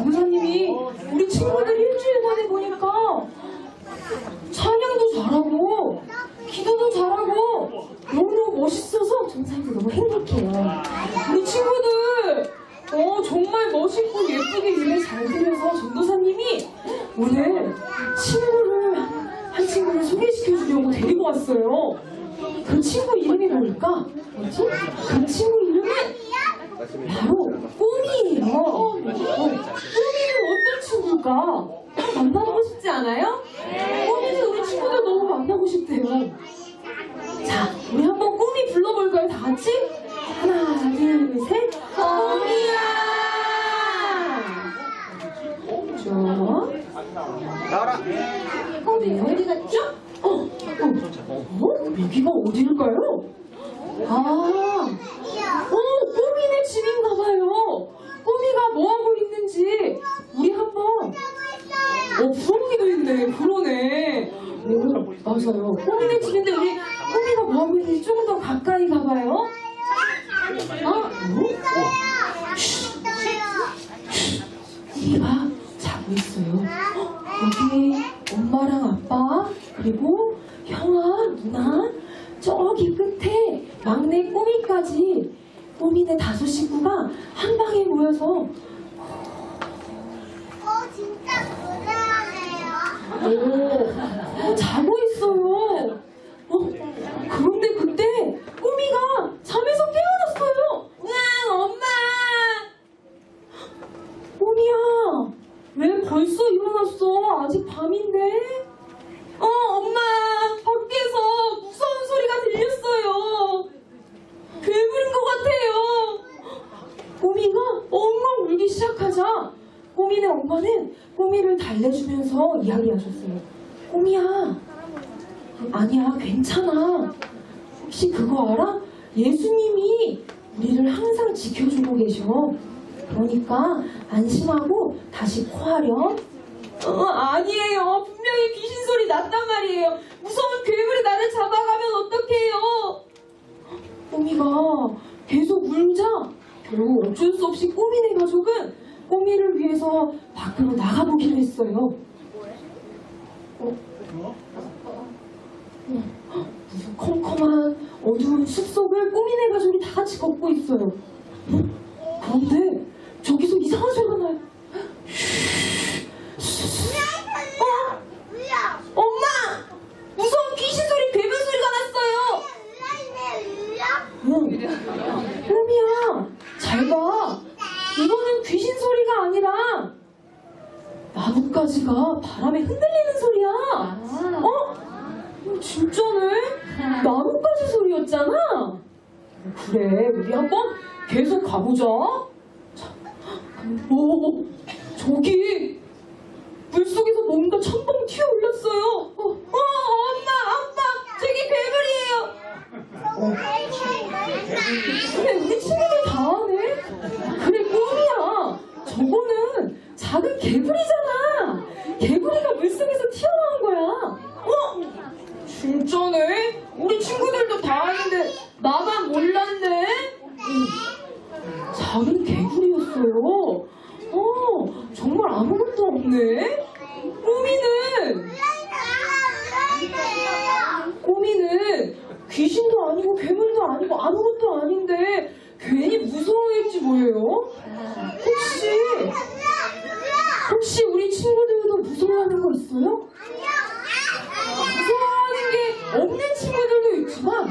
전도사님이 우리 친구들 일주일 만에 보니까 찬양도 잘하고 기도도 잘하고 너무 멋있어서 전사님도 너무 행복해요. 우리 친구들 어, 정말 멋있고 예쁘게 예배 잘 드려서 전도사님이 오늘 친구를 한 친구를 소개시켜 주려고 데리고 왔어요. 그 친구 이름이 뭘까? 뭐지? 그 친구 이름은 바로 꿈이에요. 어, 꿈이는 친구일까? 만나보고 싶지 않아요? 꿈이는 우리 친구들 너무 만나고 싶대요. 자, 우리 한번 꿈이 불러볼까요? 다 같이? 하나, 둘, 셋. 꿈이야! 좋아. 나와라. 꿈이 어디 갔죠? 어, 어, 어? 여기가 어디일까요? 아, 어, 꼬미네 집인가봐요. 꼬미가 뭐하고 있는지 우리 한번 어, 부엉이도 있네. 그러네. 오, 맞아요. 꼬미네 집인데 우리 꼬미가 뭐하고 있는지 조금 더 가까이 가봐요. 아, 어? 꼬미가 자고 있어요. 어, 여기 엄마랑 아빠 그리고 형아 누나 저기 끝에 막내 꼬미까지 꼬미네 다섯 식구가 한 방에 모여서 어, 진짜 불안해요. 오, 어, 자고 있어 요. 어, 그런데 그때 꼬미가 잠에서 깨어났어요. 우와, 엄마! 꼬미야, 왜 벌써 일어났어? 아직 밤인데? 어, 엄마, 밖에서 무서운 소리가 들렸어요. 괴물인 것 같아요. 꼬미가 엉엉 울기 시작하자 꼬미네 엄마는 꼬미를 달래주면서 이야기하셨어요. 꼬미야, 아니야, 괜찮아. 혹시 그거 알아? 예수님이 우리를 항상 지켜주고 계셔. 그러니까 안심하고 다시 코하렴. 어, 아니에요. 분명히 귀신 소리 났단 말이에요. 무서운 괴물이 나를 잡아가면 어떡해요? 꼬미가 계속 울자 결국 어쩔 수 없이 꼬미네 가족은 꼬미를 위해서 밖으로 나가보기로 했어요. 어? 어, 무슨 컴컴한 어두운 숲속을 꼬미네 가족이 다 같이 걷고 있어요. 어? 그런데 저기서 이상한 소리가 나요. 어? 울려. 엄마! 무서운 귀신 소리, 괴물 소리가 났어요! 울려, 울려. 응. 꼬미야, 잘 봐. 이거는 귀신 소리가 아니라 나뭇가지가 바람에 흔들리는 소리야. 어? 어, 진짜네? 나뭇가지 소리였잖아. 그래, 우리 한번 계속 가보자. 자, 오, 저기 물속에서 뭔가 첨벙 튀어 올랐어요. 어, 어, 엄마, 아빠, 저기 괴물이에요. 어, 그래, 우리 친구들 다 하네? 그래, 꿈이야. 저거는 작은 개구리잖아. 개구리가 물속에서 튀어나온 거야. 어? 진짜네? 우리 친구들도 다 아는데 나만 몰랐네? 응. 작은 개구리였어요. 어, 정말 아무것도 없네? 꿈이는, 꿈이는 귀신도 아니고 괴물도 아니고 아무것도 아닌데 괜히 무서워했지 뭐예요? 혹시, 혹시 우리 친구들도 무서워하는 거 있어요? 무서워하는 게 없는 친구들도 있지만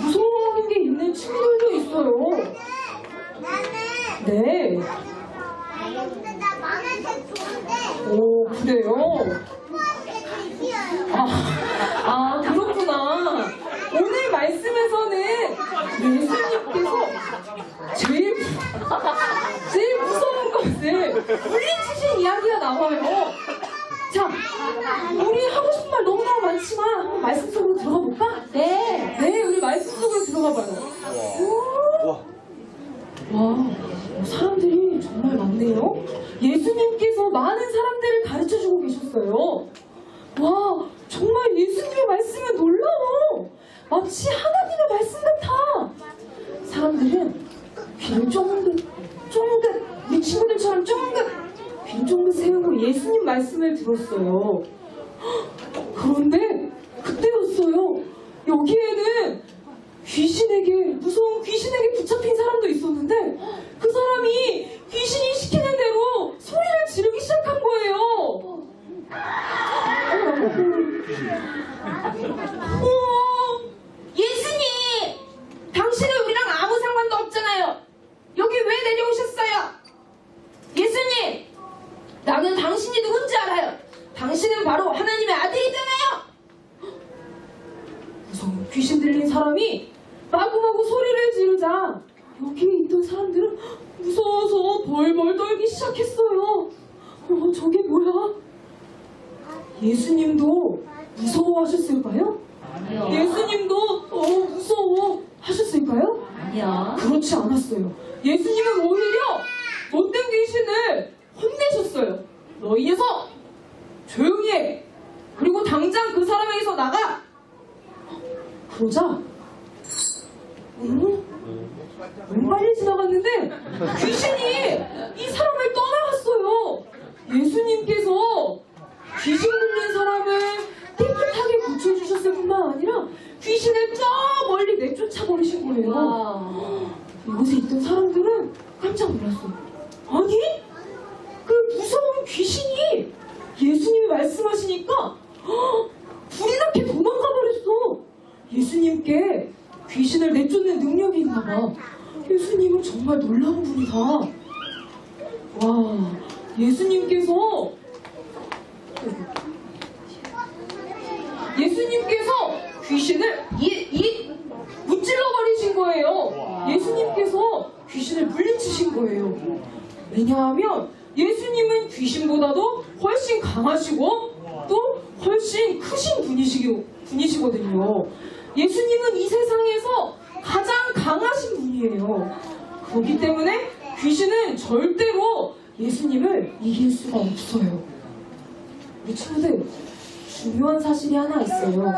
무서워하는 게 있는 친구들도 있어요. 네. 오, 그래요? 잘 튀어요. 아, 아, 그렇구나. 오늘 말씀에서는 예수님께서 제일, 제일 무서운 것을 물리치신 이야기가 나와요. 자, 우리 하고 싶은 말 너무너무 많지만 한번 말씀 속으로 들어가 볼까? 네. 네, 우리 말씀 속으로 들어가 봐요. 오. 와. 와, 사람들이 정말 많네요. 예수님께서 많은 사람들을 가르쳐 주고 계셨어요. 와, 정말 예수님의 말씀은 놀라워. 마치 하나님의 말씀 같아. 사람들은 귀를 쫑긋, 쫑긋, 우리 친구들처럼 쫑긋, 발종을 세우고 예수님 말씀을 들었어요. 그런데 그때였어요. 여기에는 귀신에게 무서운 귀신에게 붙잡힌 사람도 있었는데 그 사람이 귀신이 시키는 대로 소리를 지르기 시작한 거예요. 어, 예수님, 당신은 우리랑 아무 상관도 없잖아요. 여기 왜 내려오셨어요? 예수님, 나는 당신이 누군지 알아요. 당신은 바로 하나님의 아들이잖아요. 무서운 귀신 들린 사람이 마구마구 소리를 지르자 여기에 있던 사람들은 무서워서 벌벌 떨기 시작했어요. 어, 저게 뭐야? 예수님도 무서워하셨을까요? 예수님도 어, 무서워 하셨을까요? 아니야. 그렇지 않았어요. 예수님은 오히려 못된 귀신을 혼내셨어요. 너희 녀석! 조용히 해! 그리고 당장 그 사람에게서 나가! 그러자, 음, 너무 빨리 지나갔는데 귀신이 이 사람을 떠나갔어요. 예수님께서 귀신 들린 사람을 깨끗하게 고쳐주셨을 뿐만 아니라 귀신을 저 멀리 내쫓아 버리신 거예요. 와. 이곳에 있던 사람들은 깜짝 놀랐어요. 아니? 그 무서운 귀신이 예수님이 말씀하시니까 헉, 불이 나게 도망가 버렸어. 예수님께 귀신을 내쫓는 능력이 있나 봐. 예수님은 정말 놀라운 분이다. 와, 예수님께서 예수님께서 귀신을 이, 이 무찔러 버리신 거예요. 예수님께서 귀신을 물리치신 거예요. 왜냐하면 예수님은 귀신보다도 훨씬 강하시고 또 훨씬 크신 분이시기, 분이시거든요. 예수님은 이 세상에서 가장 강하신 분이에요. 그렇기 때문에 귀신은 절대로 예수님을 이길 수가 없어요. 우리 친구들 중요한 사실이 하나 있어요.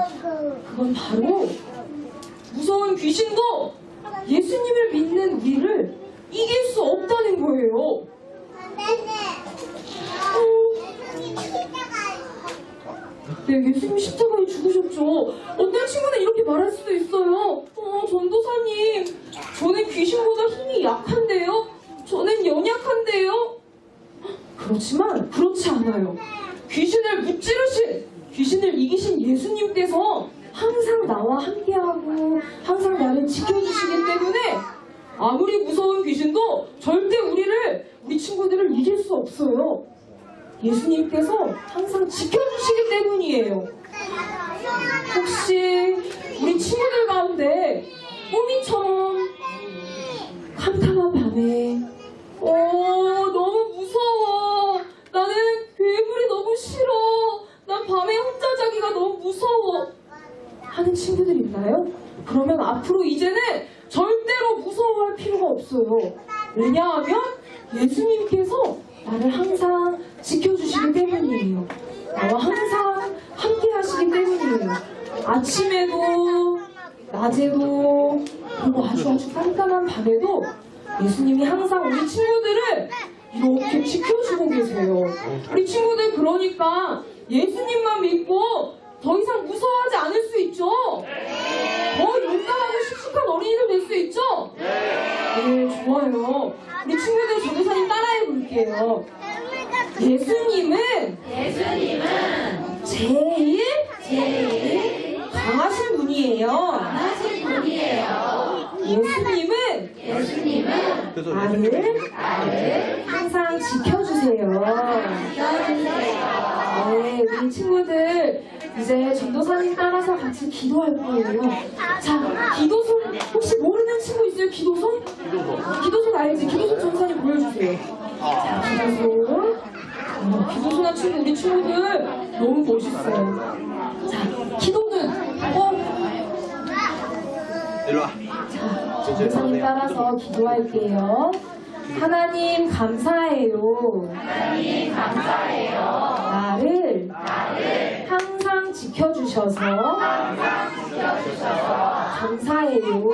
그건 바로 무서운 귀신도 예수님을 믿는 우리를 이길 수 없다는 거예요. 네, 예수님 십자가에 죽으셨죠. 어떤 친구는 이렇게 말할 수도 있어요. 어, 전도사님, 저는 귀신보다 힘이 약한데요? 저는 연약한데요? 그렇지만 그렇지 않아요. 귀신을 무찌르신, 귀신을 이기신 예수님께서 항상 나와 함께하고 항상 나를 지켜주시기 때문에 아무리 무서운 귀신도 절대 우리를, 우리 친구들을 이길 수 없어요. 예수님께서 항상 지켜주시기 때문이에요. 혹시 우리 친구들 가운데 꼬미처럼 친구들 있나요? 그러면 앞으로 이제는 절대로 무서워할 필요가 없어요 왜냐하면 예수님께서 나를 항상 지켜주시기 때문이에요 나와 항상 함께 하시기 때문이에요 아침에도 낮에도 그리고 아주 아주 깜깜한 밤에도 예수님이 항상 우리 친구들을 이렇게 지켜주고 계세요. 우리 친구들 그러니까 예수님만 믿고 더 이상 무서워하지 않을 수 있죠? 더 용감하고 씩씩한 어린이들 될 수 있죠? 네, 좋아요. 우리 친구들 전도사님 따라해 볼게요. 예수님은 예수님은 제일 제일 강하신 분이에요. 강하신 분이에요. 예수님은 예수님은 나를 나를 항상 지켜주세요. 지켜주세요. 네, 우리 친구들 이제 전도사님 따라서 같이 기도할 거예요. 자, 기도손 혹시 모르는 친구 있어요? 기도손? 기도손 알지? 기도손 전사님 보여주세요. 자, 기도손. 어, 기도손한 친구 우리 친구들 너무 멋있어요. 자, 기도는 어, 일로 와. 자, 전도사님 따라서 기도할게요. 하나님 감사해요. 하나님 감사해요. 나를 지켜주셔서 감사해요.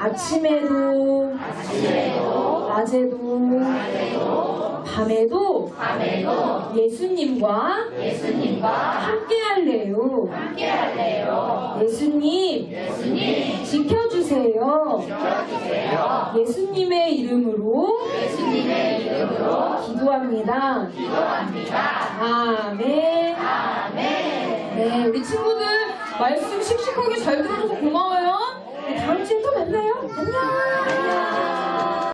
아침에도 낮에도 밤에도 밤에도 예수님과 예수님과 함께 할래요. 함께 할래요. 예수님 예수님 지켜주세요. 지켜주세요. 예수님의 이름으로 예수님의 이름으로 기도합니다. 기도합니다. 아멘. 아멘. 네, 우리 친구들 말씀 씩씩하게 잘 들어줘서 고마워요. 네, 다음 주에 또 만나요. 안녕.